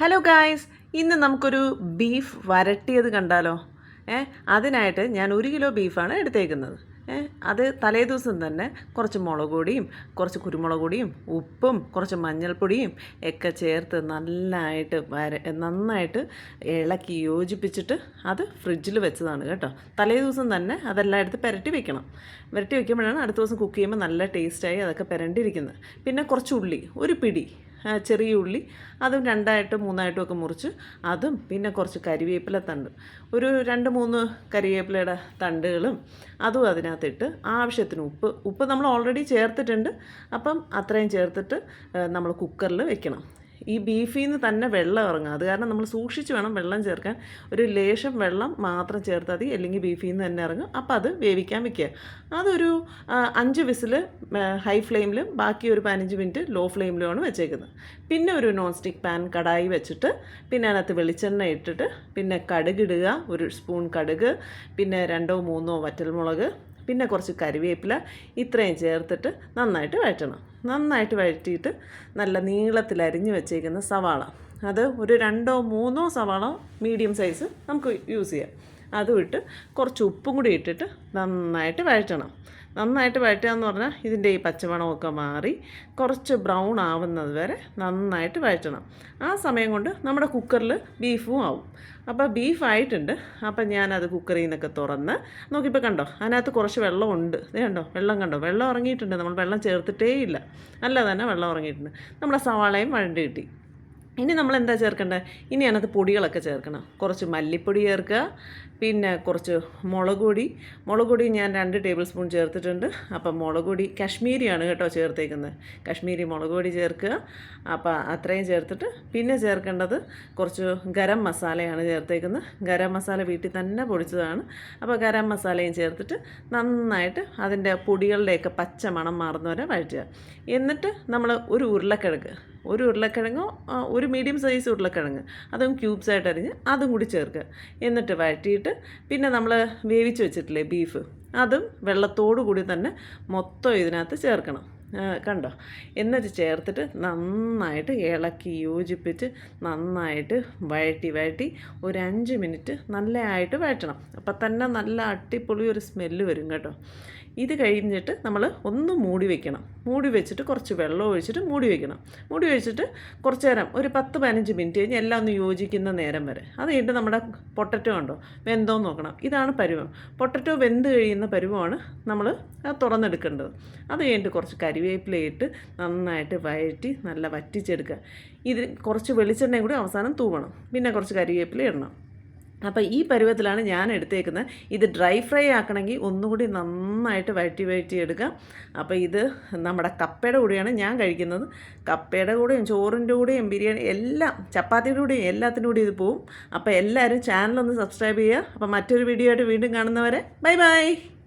Hello guys ഇന്ന് നമുക്കൊരു beef വരട്ടിയത് കണ്ടാലോ? ഏ അതിനായിട്ട് ഞാൻ ഒരു കിലോ ബീഫാണ് എടുത്തേക്കുന്നത്. ഏ അത് തലേ ദിവസം തന്നെ കുറച്ച് മുളക് പൊടിയും കുറച്ച് കുരുമുളക് പൊടിയും ഉപ്പും കുറച്ച് മഞ്ഞൾപ്പൊടിയും ഒക്കെ ചേർത്ത് നല്ലതായിട്ട് വര നന്നായിട്ട് ഇളക്കി യോജിപ്പിച്ചിട്ട് അത് ഫ്രിഡ്ജിൽ വെച്ചതാണ് കേട്ടോ. തലേ ദിവസം തന്നെ അതെല്ലാം എടുത്ത് പുരട്ടി വെക്കണം. പുരട്ടി വെക്കുമ്പോഴാണ് അടുത്ത ദിവസം കുക്ക് ചെയ്യുമ്പോൾ നല്ല ടേസ്റ്റായി അതൊക്കെ പുരണ്ടിരിക്കുന്നത്. പിന്നെ കുറച്ച് ഉള്ളി ഒരു പിടി. ചെറിയ ഉള്ളി അതും രണ്ടായിട്ടും മൂന്നായിട്ടും ഒക്കെ മുറിച്ച് അതും പിന്നെ കുറച്ച് കരിവേപ്പില തണ്ട്. ഒരു രണ്ട് മൂന്ന് കരിവേപ്പിലയുടെ തണ്ടുകളും അതും അതിനകത്തിട്ട് ആവശ്യത്തിന് ഉപ്പ്. ഉപ്പ് നമ്മൾ ഓൾറെഡി ചേർത്തിട്ടുണ്ട്. അപ്പം അത്രയും ചേർത്തിട്ട് നമ്മൾ കുക്കറിൽ വെക്കണം. ഈ ബീഫിൽ നിന്ന് തന്നെ വെള്ളം ഇറങ്ങും അത് കാരണം നമ്മൾ സൂക്ഷിച്ച് വേണം വെള്ളം ചേർക്കാൻ. ഒരു ലേശം വെള്ളം മാത്രം ചേർത്താൽ മതി. അല്ലെങ്കിൽ ബീഫിൽ നിന്ന് തന്നെ ഇറങ്ങും. അപ്പോൾ അത് വേവിക്കാൻ വെക്കുക. അതൊരു അഞ്ച് വിസിൽ ഹൈ ഫ്ലെയിമിലും ബാക്കി ഒരു പതിനഞ്ച് മിനിറ്റ് ലോ ഫ്ലെയിമിലുമാണ് വെച്ചേക്കുന്നത്. പിന്നെ ഒരു നോൺ സ്റ്റിക്ക് പാൻ കടായി വെച്ചിട്ട് പിന്നെ അതിനകത്ത് വെളിച്ചെണ്ണ ഇട്ടിട്ട് പിന്നെ കടുകിടുക ഒരു സ്പൂൺ കടുക് പിന്നെ രണ്ടോ മൂന്നോ വറ്റൽമുളക് പിന്നെ കുറച്ച് കരിവേപ്പില ഇത്രയും ചേർത്തിട്ട് നന്നായിട്ട് വഴറ്റണം. നന്നായിട്ട് വഴറ്റിയിട്ട് നല്ല നീളത്തിൽ അരിഞ്ഞു വെച്ചേക്കുന്ന സവാള. അത് ഒരു രണ്ടോ മൂന്നോ സവാള മീഡിയം സൈസ് നമുക്ക് യൂസ് ചെയ്യാം. അതും ഇട്ട് കുറച്ച് ഉപ്പും കൂടി ഇട്ടിട്ട് നന്നായിട്ട് വഴറ്റണം. നന്നായിട്ട് വഴറ്റുക എന്ന് പറഞ്ഞാൽ ഇതിന്റെ ഈ പച്ചമണമൊക്കെ മാറി കുറച്ച് ബ്രൗൺ ആവുന്നത് വരെ നന്നായിട്ട് വഴറ്റണം. ആ സമയം കൊണ്ട് നമ്മുടെ കുക്കറിൽ ബീഫും ആവും. അപ്പോൾ ബീഫ് ആയിട്ടുണ്ട്. അപ്പം ഞാനത് കുക്കറിൽ നിന്നൊക്കെ തുറന്ന് നോക്കിയപ്പോൾ കണ്ടോ അതിനകത്ത് കുറച്ച് വെള്ളമുണ്ട്. ഇതേ കണ്ടോ വെള്ളം കണ്ടോ? വെള്ളം ഇറങ്ങിയിട്ടുണ്ട് നമ്മൾ വെള്ളം ചേർത്തിട്ടേ ഇല്ല. അല്ല തന്നെ വെള്ളം ഇറങ്ങിയിട്ടുണ്ട് നമ്മുടെ സവാളയും വഴണ്ടി കിട്ടി. ഇനി നമ്മൾ എന്താ ചേർക്കേണ്ടത് ഇനി അതിനകത്ത് പൊടികളൊക്കെ ചേർക്കണം. കുറച്ച് മല്ലിപ്പൊടി ചേർക്കുക പിന്നെ കുറച്ച് മുളക് പൊടി. മുളക് ഞാൻ രണ്ട് ടേബിൾ സ്പൂൺ ചേർത്തിട്ടുണ്ട്. അപ്പം മുളക് പൊടി കാശ്മീരിയാണ് കേട്ടോ ചേർത്തേക്കുന്നത്. കാശ്മീരി മുളക് പൊടി ചേർക്കുക. അപ്പം അത്രയും ചേർത്തിട്ട് പിന്നെ ചേർക്കേണ്ടത് കുറച്ച് ഗരം മസാലയാണ് ചേർത്തേക്കുന്നത്. ഗരം മസാല വീട്ടിൽ തന്നെ പൊടിച്ചതാണ്. അപ്പോൾ ഗരം മസാലയും ചേർത്തിട്ട് നന്നായിട്ട് അതിന്റെ പൊടികളുടെയൊക്കെ പച്ച മണം മാറുന്നവരെ വഴറ്റുക. എന്നിട്ട് നമ്മൾ ഒരു ഉരുളക്കിഴങ്ങ് ഒരു ഉരുളക്കിഴങ്ങോ ഒരു മീഡിയം സൈസ് ഉരുളക്കിഴങ്ങ്. അതും ക്യൂബ്സ് ആയിട്ട് അരിഞ്ഞ് അതും കൂടി ചേർക്കുക. എന്നിട്ട് വഴറ്റിയിട്ട് പിന്നെ നമ്മൾ വേവിച്ച് വെച്ചിട്ടില്ലേ ബീഫ് അതും വെള്ളത്തോടു കൂടി തന്നെ മൊത്തം ഇതിനകത്ത് ചേർക്കണം. കണ്ടോ? എന്നിട്ട് ചേർത്തിട്ട് നന്നായിട്ട് ഇളക്കി യോജിപ്പിച്ച് നന്നായിട്ട് വഴറ്റി വഴറ്റി ഒരു അഞ്ച് മിനിറ്റ് നല്ലതായിട്ട് വഴറ്റണം. അപ്പം തന്നെ നല്ല അട്ടിപ്പൊളി ഒരു സ്മെല്ല് വരും കേട്ടോ. ഇത് കഴിഞ്ഞിട്ട് നമ്മൾ ഒന്ന് മൂടി വെക്കണം. മൂടി വെച്ചിട്ട് കുറച്ച് വെള്ളം ഒഴിച്ചിട്ട് മൂടി വെക്കണം. മൂടി വെച്ചിട്ട് കുറച്ച് നേരം ഒരു പത്ത് പതിനഞ്ച് മിനിറ്റ് കഴിഞ്ഞ് എല്ലാം ഒന്ന് യോജിക്കുന്ന നേരം വരെ. അത് കഴിഞ്ഞിട്ട് നമ്മുടെ പൊട്ടറ്റോ ഉണ്ടോ? വെന്തോ നോക്കണം. ഇതാണ് പരുവം. പൊട്ടറ്റോ വെന്ത് കഴിയുന്ന പരുവമാണ് നമ്മൾ തുറന്നെടുക്കേണ്ടത്. അത് കഴിഞ്ഞിട്ട് കുറച്ച് കരിവേപ്പിലയിട്ട് നന്നായിട്ട് വഴറ്റി നല്ല വറ്റിച്ചെടുക്കുക. ഇത് കുറച്ച് വെളിച്ചെണ്ണയും കൂടി അവസാനം തൂവണം. പിന്നെ കുറച്ച് കരിവേപ്പില ഇടണം. അപ്പോൾ ഈ പരുവത്തിലാണ് ഞാൻ എടുത്തേക്കുന്നത്. ഇത് ഡ്രൈ ഫ്രൈ ആക്കണമെങ്കിൽ ഒന്നുകൂടി നന്നായിട്ട് വഴറ്റി വഴറ്റി എടുക്കാം അപ്പോൾ ഇത് നമ്മുടെ കപ്പയുടെ കൂടെയാണ് ഞാൻ കഴിക്കുന്നത്. കപ്പയുടെ കൂടെയും ചോറിന്റെ കൂടെയും ബിരിയാണി എല്ലാം ചപ്പാത്തിയുടെ കൂടെയും എല്ലാത്തിന്റെ കൂടെയും ഇത് പോവും. അപ്പോൾ എല്ലാവരും ചാനലൊന്ന് സബ്സ്ക്രൈബ് ചെയ്യുക. അപ്പോൾ മറ്റൊരു വീഡിയോ ആയിട്ട് വീണ്ടും കാണുന്നവരെ ബൈ ബൈ.